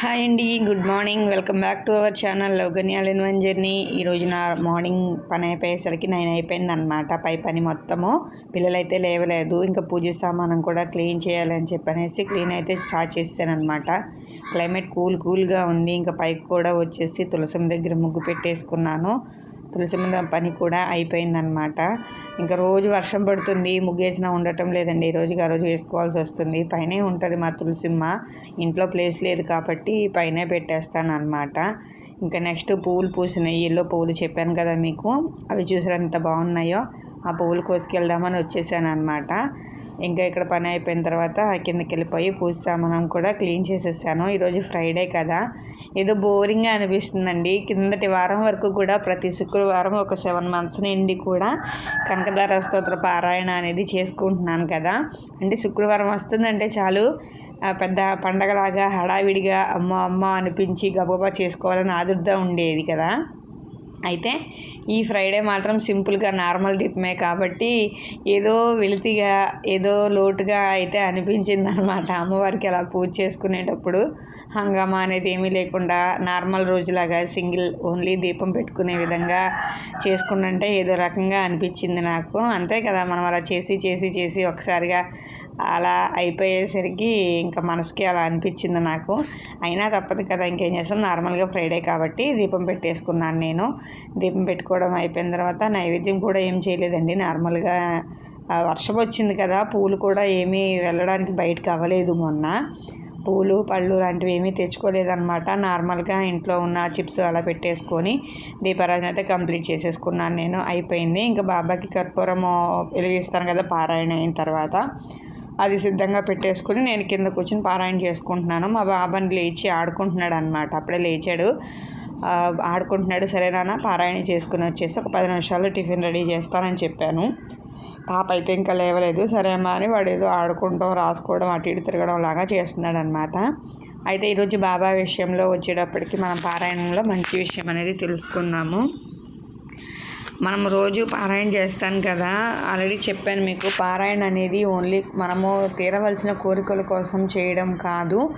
Hi అండి good morning. Welcome back to our channel లౌగన్యాల్ in one journey. ఈరోజు నా morning పని అయిపోయేసరికి నైన్ అయిపోయింది అనమాట పై పని మొత్తము. పిల్లలైతే లేవలేదు ఇంకా పూజ సామానం కూడా క్లీన్ చేయాలని చెప్పనేసి క్లీన్ అయితే స్టార్ట్ చేశాను అనమాట క్లైమేట్ కూల్ కూల్గా ఉంది ఇంకా పైకి కూడా వచ్చేసి తులసం దగ్గర ముగ్గు పెట్టేసుకున్నాను. తులసి పని కూడా అయిపోయిందనమాట ఇంకా రోజు వర్షం పడుతుంది ముగ్గేసినా ఉండటం లేదండి. ఈ రోజుకి ఆ రోజు వేసుకోవాల్సి వస్తుంది. పైనే ఉంటుంది మా తులసిమ్మ. ఇంట్లో ప్లేస్ లేదు కాబట్టి పైనే పెట్టేస్తాను అనమాట ఇంకా నెక్స్ట్ పువ్వులు పూసినాయి. ఎల్లో పువ్వులు చెప్పాను కదా మీకు. అవి చూసారు ఎంత బాగున్నాయో? ఆ పువ్వులు కోసుకెళ్దామని వచ్చేసాను అనమాట ఇంకా ఇక్కడ పని అయిపోయిన తర్వాత కిందకి వెళ్ళిపోయి పూజ సామానం కూడా క్లీన్ చేసేసాను. ఈరోజు ఫ్రైడే కదా. ఏదో బోరింగ్గా అనిపిస్తుందండి. కిందటి వారం వరకు కూడా ప్రతి శుక్రవారం ఒక సెవెన్ మంత్స్ నుండి కూడా కనకదార స్తోత్ర పారాయణ అనేది చేసుకుంటున్నాను కదా. అంటే శుక్రవారం వస్తుందంటే చాలు పెద్ద పండగలాగా హడావిడిగా అమ్మ అమ్మ అనిపించి గబగబా చేసుకోవాలని ఆదుర్దా ఉండేది కదా. అయితే ఈ ఫ్రైడే మాత్రం సింపుల్గా నార్మల్ దీపమే కాబట్టి ఏదో వెలితిగా ఏదో లోటుగా అయితే అనిపించింది అనమాట అమ్మవారికి అలా పూజ చేసుకునేటప్పుడు హంగామా అనేది ఏమీ లేకుండా నార్మల్ రోజులాగా సింగిల్ ఓన్లీ దీపం పెట్టుకునే విధంగా చేసుకుంటుంటే ఏదో రకంగా అనిపించింది నాకు. అంతే కదా మనం అలా చేసి చేసి చేసి ఒకసారిగా అలా అయిపోయేసరికి ఇంకా మనసుకి అలా అనిపించింది నాకు. అయినా తప్పదు కదా ఇంకేం చేస్తాం? నార్మల్గా ఫ్రైడే కాబట్టి దీపం పెట్టేసుకున్నాను నేను. దీపం పెట్టుకోవడం అయిపోయిన తర్వాత నైవేద్యం కూడా ఏం చేయలేదండి. నార్మల్గా వర్షం వచ్చింది కదా పూలు కూడా ఏమీ వెళ్ళడానికి బయటకు అవ్వలేదు మొన్న. పూలు పళ్ళు లాంటివి ఏమీ తెచ్చుకోలేదన్నమాట. నార్మల్గా ఇంట్లో ఉన్న చిప్స్ అలా పెట్టేసుకొని దీపారాధన అయితే కంప్లీట్ చేసేసుకున్నాను నేను. అయిపోయింది. ఇంకా బాబాకి కర్పూరము వెలిగిస్తాను కదా పారాయణ అయిన తర్వాత. అది సిద్ధంగా పెట్టేసుకుని నేను కింద కూర్చొని పారాయణ చేసుకుంటున్నాను. మా బాబాని లేచి ఆడుకుంటున్నాడు అనమాట అప్పుడే లేచాడు. ఆడుకుంటున్నాడు. సరే నాన్న పారాయణ చేసుకుని వచ్చేసి ఒక పది నిమిషాల్లో టిఫిన్ రెడీ చేస్తానని చెప్పాను. పాప అయితే ఇంకా లేవలేదు. సరే అమ్మా అని వాడు ఏదో ఆడుకుంటాం రాసుకోవడం అటు ఇటు తిరగడం లాగా చేస్తున్నాడు అనమాట అయితే ఈరోజు బాబా విషయంలో వచ్చేటప్పటికి మనం పారాయణంలో మంచి విషయం అనేది తెలుసుకున్నాము. మనం రోజు పారాయణ చేస్తాను కదా ఆల్రెడీ చెప్పాను మీకు పారాయణ అనేది ఓన్లీ మనము తీరవలసిన కోరికల కోసం చేయడం కాదు.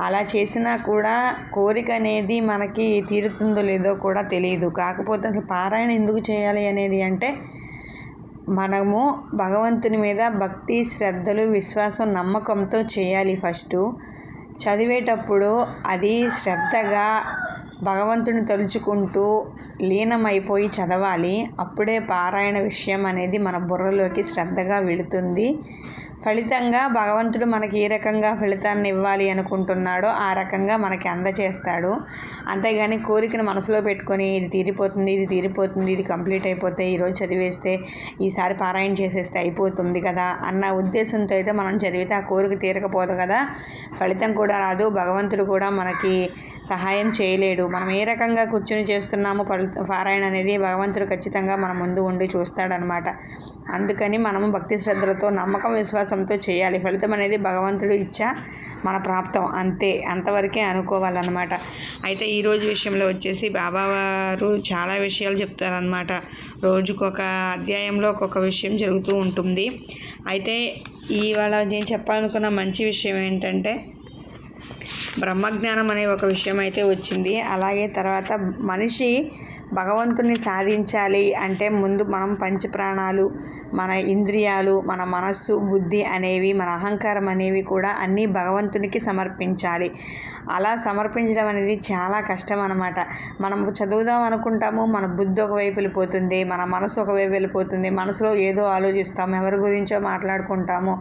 అలా చేసినా కూడా కోరిక అనేది మనకి తీరుతుందో లేదో కూడా తెలియదు. కాకపోతే అసలు పారాయణ ఎందుకు చేయాలి అనేది అంటే మనము భగవంతుని మీద భక్తి శ్రద్ధలు విశ్వాసం నమ్మకంతో చేయాలి ఫస్ట్. చదివేటప్పుడు అది శ్రద్ధగా భగవంతుని తలుచుకుంటూ లీనమైపోయి చదవాలి. అప్పుడే పారాయణ విషయం అనేది మన బుర్రలోకి శ్రద్ధగా వెళుతుంది. ఫలితంగా భగవంతుడు మనకి ఏ రకంగా ఫలితాన్ని ఇవ్వాలి అనుకుంటున్నాడో ఆ రకంగా మనకి అందచేస్తాడు. అంతేగాని కోరికను మనసులో పెట్టుకొని ఇది తీరిపోతుంది ఇది తీరిపోతుంది ఇది కంప్లీట్ అయిపోతే ఈరోజు చదివేస్తే ఈసారి పారాయణ చేసేస్తే అయిపోతుంది కదా అన్న ఉద్దేశంతో అయితే మనం చదివితే ఆ కోరిక తీరకపోదు కదా. ఫలితం కూడా రాదు భగవంతుడు కూడా మనకి సహాయం చేయలేడు. మనం ఏ రకంగా కూర్చొని చేస్తున్నామో పారాయణ అనేది భగవంతుడు ఖచ్చితంగా మన ముందు ఉండి చూస్తాడనమాట. అందుకని మనము భక్తి శ్రద్ధలతో నమ్మకం విశ్వాసంతో చేయాలి. ఫలితం అనేది భగవంతుడు ఇచ్చా మన ప్రాప్తం. అంతే. అంతవరకే అనుకోవాలన్నమాట. అయితే ఈరోజు విషయంలో వచ్చేసి బాబావారు చాలా విషయాలు చెప్తారనమాట రోజుకొక అధ్యాయంలో ఒక్కొక్క విషయం జరుగుతూ ఉంటుంది. అయితే ఇవాళ నేను చెప్పాలనుకున్న మంచి విషయం ఏంటంటే బ్రహ్మజ్ఞానం అనే ఒక విషయం అయితే వచ్చింది. అలాగే తర్వాత మనిషి భగవంతుని సాధించాలి అంటే ముందు మనం పంచప్రాణాలు మన ఇంద్రియాలు మన మనస్సు బుద్ధి అనేవి మన అహంకారం అనేవి కూడా అన్నీ భగవంతునికి సమర్పించాలి. అలా సమర్పించడం అనేది చాలా కష్టం అనమాట మనం చదువుదాం అనుకుంటాము మన బుద్ధి ఒకవైపు వెళ్ళిపోతుంది మన మనసు ఒకవైపు వెళ్ళిపోతుంది మనసులో ఏదో ఆలోచిస్తాము ఎవరి గురించో మాట్లాడుకుంటాము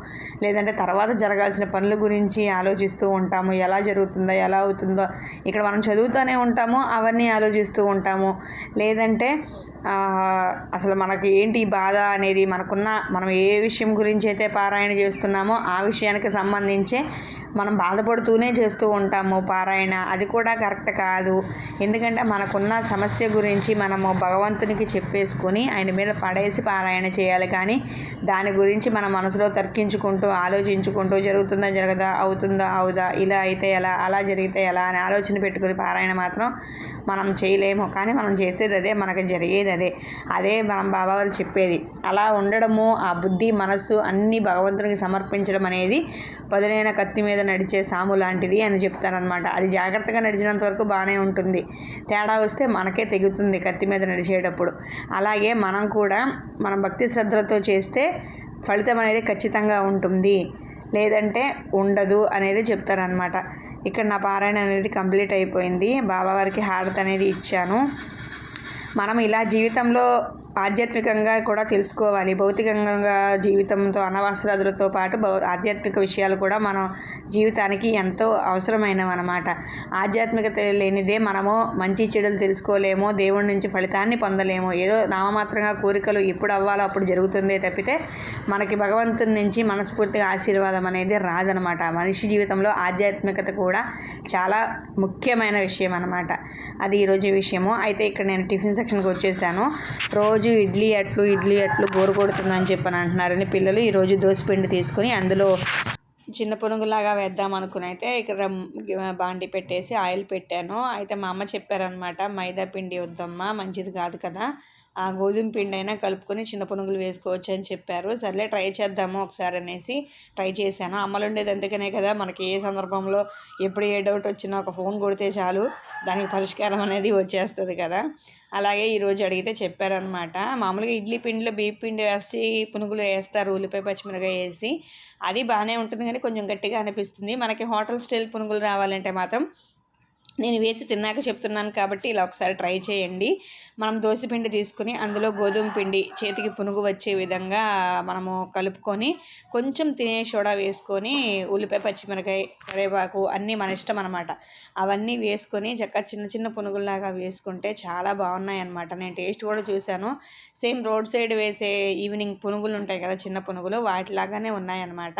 లేదంటే తర్వాత జరగాల్సిన పనుల గురించి ఆలోచిస్తూ ఉంటాము ఎలా జరుగుతుందో ఎలా అవుతుందో. ఇక్కడ మనం చదువుతూనే ఉంటాము అవన్నీ ఆలోచిస్తూ ఉంటాము. లేదంటే అసలు మనకి ఏంటి బాధ అనేది మనకున్న మనం ఏ విషయం గురించి అయితే పారాయణ చేస్తున్నామో ఆ విషయానికి సంబంధించి మనం బాధపడుతూనే చేస్తూ ఉంటాము పారాయణ. అది కూడా కరెక్ట్ కాదు. ఎందుకంటే మనకున్న సమస్య గురించి మనము భగవంతునికి చెప్పేసుకొని ఆయన మీద పడేసి పారాయణ చేయాలి. కానీ దాని గురించి మన మనసులో తర్కించుకుంటూ ఆలోచించుకుంటూ జరుగుతుందా జరగదా అవుతుందా అవుదా ఇలా అయితే ఎలా అలా జరిగితే ఎలా అని ఆలోచన పెట్టుకుని పారాయణ మాత్రం మనం చేయలేము. కానీ మనం చేసేది అదే మనకు జరిగేది అదే. అదే మనం బాబావారు చెప్పేది. అలా ఉండడము ఆ బుద్ధి మనస్సు అన్నీ భగవంతునికి సమర్పించడం అనేది పదునైన కత్తి మీద నడిచే సాము లాంటిది అని చెప్తారనమాట అది జాగ్రత్తగా నడిచినంత వరకు బాగానే ఉంటుంది. తేడా వస్తే మనకే తెగుతుంది కత్తి మీద నడిచేటప్పుడు. అలాగే మనం కూడా మనం భక్తి శ్రద్ధలతో చేస్తే ఫలితం అనేది ఖచ్చితంగా ఉంటుంది. లేదంటే ఉండదు అనేది చెప్తారనమాట ఇక్కడ నా పారాయణ అనేది కంప్లీట్ అయిపోయింది. బాబావారికి హారతి అనేది ఇచ్చాను. మనం ఇలా జీవితంలో ఆధ్యాత్మికంగా కూడా తెలుసుకోవాలి. భౌతికంగా జీవితంతో అనవసరాదులతో పాటు ఆధ్యాత్మిక విషయాలు కూడా మనం జీవితానికి ఎంతో అవసరమైనవి అనమాట ఆధ్యాత్మికత లేనిదే మనము మంచి చెడులు తెలుసుకోలేమో దేవుడి నుంచి ఫలితాన్ని పొందలేము ఏదో నామమాత్రంగా కోరికలు ఎప్పుడు అవ్వాలో అప్పుడు జరుగుతుందే తప్పితే మనకి భగవంతుని నుంచి మనస్ఫూర్తిగా ఆశీర్వాదం అనేది రాదనమాట మనిషి జీవితంలో ఆధ్యాత్మికత కూడా చాలా ముఖ్యమైన విషయం అనమాట అది ఈరోజు విషయము. అయితే ఇక్కడ నేను టిఫిన్ సెక్షన్కి వచ్చేసాను. రోజు రోజు ఇడ్లీ అట్లు ఇడ్లీ అట్లు బోరు కొడుతుందని చెప్పని అంటున్నారని పిల్లలు ఈరోజు దోశపిండి తీసుకుని అందులో చిన్న పునుగులాగా వేద్దాం అనుకుని అయితే ఇక్కడ బాండి పెట్టేసి ఆయిల్ పెట్టాను. అయితే మా అమ్మ చెప్పారనమాట మైదా పిండి వద్దమ్మా మంచిది కాదు కదా. ఆ గోధుమ పిండి అయినా కలుపుకొని చిన్న పునుగులు వేసుకోవచ్చు అని చెప్పారు. సర్లే ట్రై చేద్దాము ఒకసారి అనేసి ట్రై చేశాను. అమ్మలు ఉండేది అందుకనే కదా మనకి ఏ సందర్భంలో ఎప్పుడు ఏ డౌట్ వచ్చినా ఒక ఫోన్ కొడితే చాలు దానికి పరిష్కారం అనేది వచ్చేస్తుంది కదా. అలాగే ఈరోజు అడిగితే చెప్పారనమాట మామూలుగా ఇడ్లీ పిండిలో బియ్య పిండి వేసి పునుగులు వేస్తారు ఉల్లిపాయ పచ్చిమిరకాయ వేసి. అది బాగానే ఉంటుంది కానీ కొంచెం గట్టిగా అనిపిస్తుంది. మనకి హోటల్ స్టైల్ పునుగులు రావాలంటే మాత్రం నేను వేసి తిన్నాక చెప్తున్నాను కాబట్టి ఇలా ఒకసారి ట్రై చేయండి. మనం పిండి తీసుకుని అందులో గోధుమ పిండి చేతికి పునుగు వచ్చే విధంగా మనము కలుపుకొని కొంచెం తినే సోడా వేసుకొని ఉల్లిపాయ పచ్చిమిరకాయ కరివేపాకు అన్నీ మన ఇష్టం అనమాట అవన్నీ వేసుకొని చక్కగా చిన్న చిన్న పునుగుల్లాగా వేసుకుంటే చాలా బాగున్నాయి అనమాట నేను టేస్ట్ కూడా చూశాను. సేమ్ రోడ్ సైడ్ వేసే ఈవినింగ్ పునుగులు ఉంటాయి కదా చిన్న పునుగులు వాటిలాగానే ఉన్నాయన్నమాట.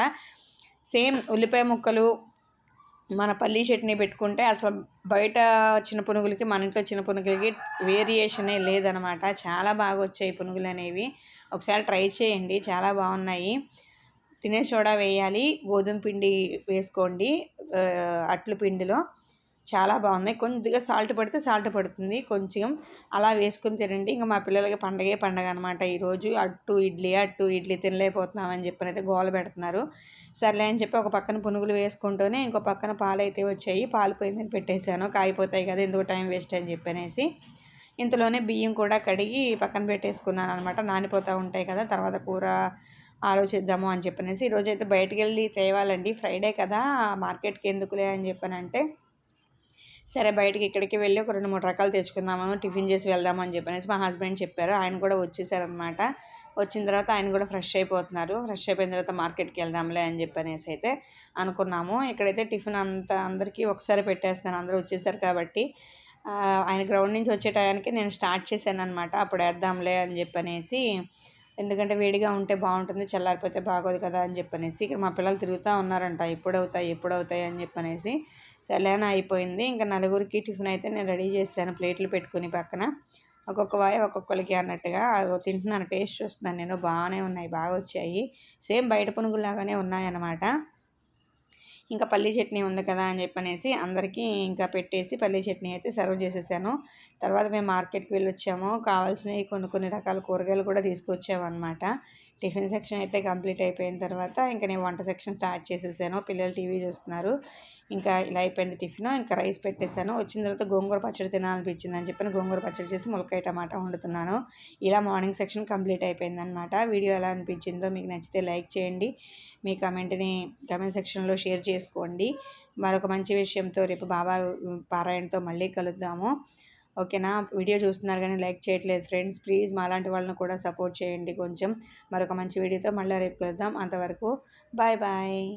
సేమ్ ఉల్లిపాయ ముక్కలు మన పల్లీ చట్నీ పెట్టుకుంటే అసలు బయట చిన్న పునుగులకి మన ఇంట్లో చిన్న పునుగులకి వేరియేషనే లేదనమాట. చాలా బాగా వచ్చాయి పునుగులు అనేవి. ఒకసారి ట్రై చేయండి. చాలా బాగున్నాయి. తినే సోడా వేయాలి. గోధుమ పిండి వేసుకోండి. అట్లు పిండిలో. చాలా బాగున్నాయి. కొద్దిగా సాల్ట్ పడితే సాల్ట్ పడుతుంది. కొంచెం అలా వేసుకుని తినండి. ఇంకా మా పిల్లలకి పండగే పండగ అనమాట ఈరోజు అట్టు ఇడ్లీ అట్టు ఇడ్లీ తినలేకపోతున్నామని చెప్పి అయితే గోల పెడుతున్నారు. సర్లే అని చెప్పి ఒక పక్కన పునుగులు వేసుకుంటూనే ఇంకో పక్కన పాలు అయితే వచ్చాయి. పాలు పొయ్యి మీద పెట్టేశాను. కాగిపోతాయి కదా ఎందుకు టైం వేస్ట్ అని చెప్పనేసి. ఇంతలోనే బియ్యం కూడా కడిగి పక్కన పెట్టేసుకున్నాను అనమాట నానిపోతూ ఉంటాయి కదా తర్వాత కూర ఆలోచిద్దాము అని చెప్పనేసి. ఈరోజు అయితే బయటకు వెళ్ళి తేవాలండి. ఫ్రైడే కదా మార్కెట్కి ఎందుకులే అని చెప్పానంటే సరే బయటకి ఇక్కడికి వెళ్ళి ఒక రెండు మూడు రకాలు తెచ్చుకుందాము టిఫిన్ చేసి వెళ్దామని అని చెప్పనేసి మా హస్బెండ్ చెప్పారు. ఆయన కూడా వచ్చేసారనమాట వచ్చిన తర్వాత ఆయన కూడా ఫ్రెష్ అయిపోతున్నారు. ఫ్రెష్ అయిపోయిన తర్వాత మార్కెట్కి వెళ్దాంలే అని చెప్పనేసి అయితే అనుకున్నాము. ఇక్కడైతే టిఫిన్ అంతా అందరికీ ఒకసారి పెట్టేస్తాను. అందరూ వచ్చేసారు కాబట్టి ఆయన గ్రౌండ్ నుంచి వచ్చే టయానికి నేను స్టార్ట్ చేశాను అనమాట అప్పుడు వేద్దాంలే అని చెప్పనేసి ఎందుకంటే వేడిగా ఉంటే బాగుంటుంది చల్లారిపోతే బాగోదు కదా అని చెప్పనేసి ఇక్కడ మా పిల్లలు తిరుగుతూ ఉన్నారంట ఎప్పుడవుతాయి ఎప్పుడవుతాయి ఎప్పుడు అవుతాయి అని చెప్పనేసి. సెలైన్ అయిపోయింది. ఇంకా నలుగురికి టిఫిన్ అయితే నేను రెడీ చేశాను ప్లేట్లు పెట్టుకుని పక్కన. ఒక్కొక్క వాయి ఒక్కొక్కరికి అన్నట్టుగా తింటున్నాను టేస్ట్ చూస్తున్నాను నేను బాగానే ఉన్నాయి బాగా వచ్చాయి సేమ్ బయట పునుగులాగానే ఉన్నాయన్నమాట. ఇంకా పల్లీ చట్నీ ఉంది కదా అని చెప్పనేసి అందరికీ ఇంకా పెట్టేసి పల్లీ చట్నీ అయితే సర్వ్ చేసేసాను. తర్వాత మేము మార్కెట్కి వెళ్ళి వచ్చాము కావాల్సినవి కొన్ని కొన్ని రకాల కూరగాయలు కూడా తీసుకొచ్చాము అనమాట టిఫిన్ సెక్షన్ అయితే కంప్లీట్ అయిపోయిన తర్వాత ఇంకా నేను వంట సెక్షన్ స్టార్ట్ చేసేసాను. పిల్లలు టీవీ చూస్తున్నారు. ఇంకా ఇలా అయిపోయింది టిఫిన్ ఇంకా రైస్ పెట్టేశాను. వచ్చిన తర్వాత గోంగూర పచ్చడి తినాలనిపించింది అని చెప్పి గోంగూర పచ్చడి చేసి ములకాయ టమాటా వండుతున్నాను. ఇలా మార్నింగ్ సెక్షన్ కంప్లీట్ అయిపోయిందనమాట వీడియో ఎలా అనిపించిందో మీకు నచ్చితే లైక్ చేయండి. మీ కమెంట్ని కమెంట్ సెక్షన్లో షేర్ చేసుకోండి. మరొక మంచి విషయంతో రేపు బాబా పారాయణతో మళ్ళీ కలుద్దాము. ఓకేనా? వీడియో చూస్తున్నారు కానీ లైక్ చేయట్లేదు ఫ్రెండ్స్. ప్లీజ్ మాలాంటి వాళ్ళని కూడా సపోర్ట్ చేయండి కొంచెం. మరొక మంచి వీడియోతో మళ్ళీ రేపు కలుద్దాం. అంతవరకు బాయ్ బాయ్.